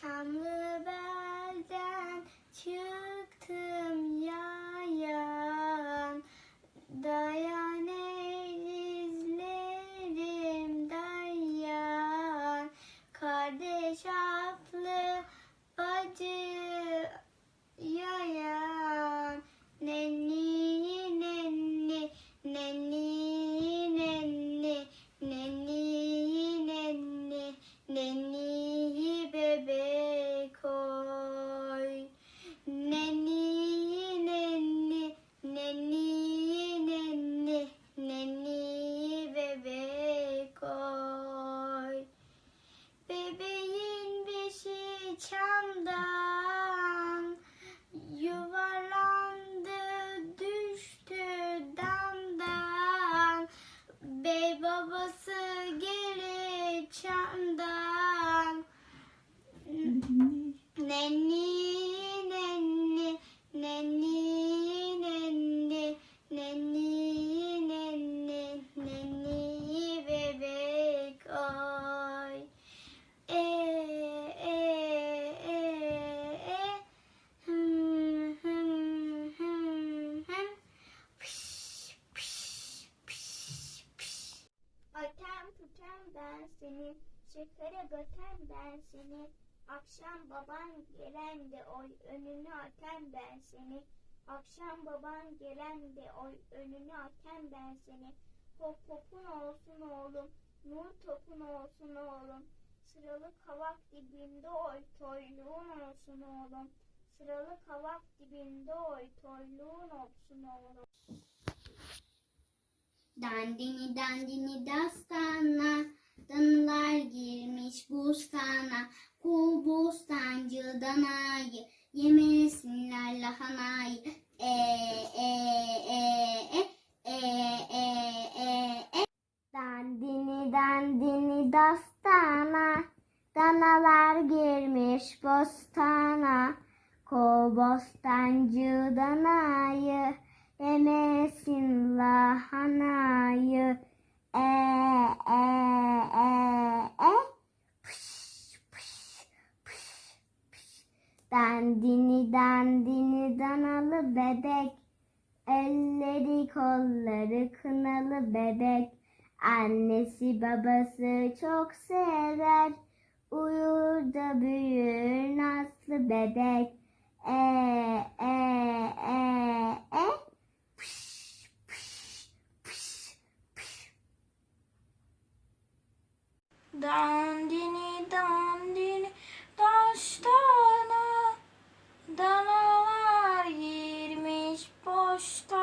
Çamlıbel'den çığ beşi çamdan yuvarlandı düştü damdan. Bey babası geri çamdan. Nenni nenni nenni nenni nenni nenni nenni bebek oy e e e e hım hım hım hım pış pış pış pış Tutan ben seni şekere göten ben seni. Akşam baban gelen de oy önünü aten ben seni. Akşam baban gelen de oy önünü aten ben seni. Hop hopun olsun oğlum Nur topun olsun oğlum. Sıralı kavak dibinde oy toyluğun olsun oğlum. Sıralı kavak dibinde oy toyluğun olsun oğlum Dandini dandini dastana Danılar girmiş bustana. Kul bostancı danayı Yemesinler lahanayı. E e e e e e e e. Dandini dandini dastana Danalar girmiş bostana. Kol bostancı danayı Yemesin lahanayı. E e e e. Pış pış pış pış. Dandini dandini danalı bebek. Elleri kolları kınalı bebek. Annesi babası çok sever. Uyur da büyür naslı bebek. E Dandini dandini taştana danalar girmiş boşta.